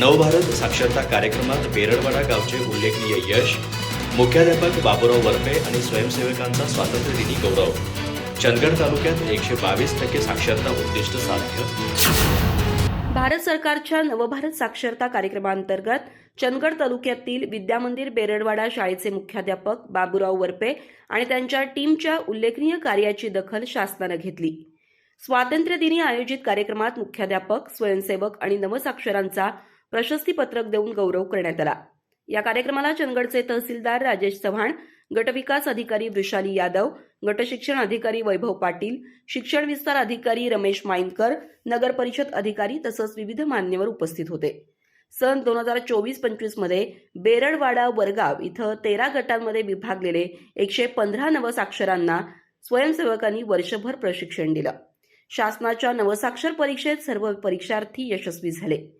नवभारत साक्षरता कार्यक्रमात बेरडवाडा गावचे उल्लेखनीय यश मुख्याध्यापक बाबुराव वरपे आणि स्वयंसेवकांचा स्वातंत्र्यदिनी गौरव. चंदगड तालुक्यात एकशे बावीस टक्के साक्षरता उद्दिष्ट साध्य. भारत सरकारच्या नवभारत साक्षरता कार्यक्रमांतर्गत चंदगड तालुक्यातील विद्यामंदिर बेरडवाडा शाळेचे मुख्याध्यापक बाबुराव वरपे आणि त्यांच्या टीमच्या उल्लेखनीय कार्याची दखल शासनानं घेतली. स्वातंत्र्यदिनी आयोजित कार्यक्रमात मुख्याध्यापक स्वयंसेवक आणि नवसाक्षरांचा प्रशस्तीपत्रक देऊन गौरव करण्यात आला. या कार्यक्रमाला चंदगडचे तहसीलदार राजेश चव्हाण गटविकास अधिकारी वृषाली यादव गटशिक्षण अधिकारी वैभव पाटील शिक्षण विस्तार अधिकारी रमेश माईनकर नगर परिषद अधिकारी तसंच विविध मान्यवर उपस्थित होते. सन दोन हजार चोवीस पंचवीसमध्ये बेरडवाडा वरगाव इथं तेरा गटांमध्ये विभागलेले एकशे पंधरा नवसाक्षरांना स्वयंसेवकांनी वर्षभर प्रशिक्षण दिलं. शासनाच्या नवसाक्षर परीक्षेत सर्व परीक्षार्थी यशस्वी झाले.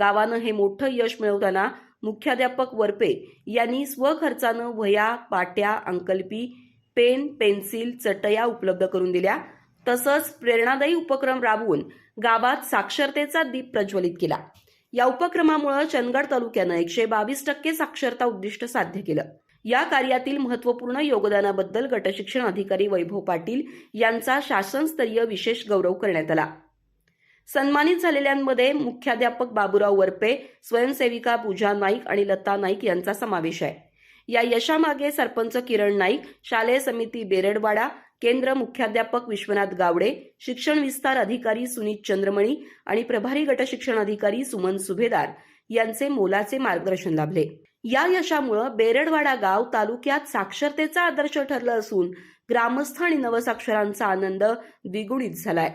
गावानं हे मोठं यश मिळवताना मुख्याध्यापक वरपे यांनी स्वखर्चानं वह्या पाट्या अंकल्पी पेन पेन्सिल चटया उपलब्ध करून दिल्या. तसंच प्रेरणादायी उपक्रम राबवून गावात साक्षरतेचा दीप प्रज्वलित केला. या उपक्रमामुळे चंदगड तालुक्यानं एकशे बावीस टक्के साक्षरता उद्दिष्ट साध्य केलं. या कार्यातील महत्त्वपूर्ण योगदानाबद्दल गटशिक्षण अधिकारी वैभव पाटील यांचा शासनस्तरीय विशेष गौरव करण्यात आला. सन्मानित झालेल्यांमध्ये मुख्याध्यापक बाबुराव वरपे स्वयंसेविका पूजा नाईक आणि लता नाईक यांचा समावेश आहे. या यशामागे सरपंच किरण नाईक शालेय समिती बेरडवाडा केंद्र मुख्याध्यापक विश्वनाथ गावडे शिक्षण विस्तार अधिकारी सुनीत चंद्रमणी आणि प्रभारी गटशिक्षण अधिकारी सुमन सुभेदार यांचे मोलाचे मार्गदर्शन लाभले. या यशामुळे बेरडवाडा गाव तालुक्यात साक्षरतेचा आदर्श ठरलं असून ग्रामस्थ आणि नवसाक्षरांचा आनंद द्विगुणित झालाय.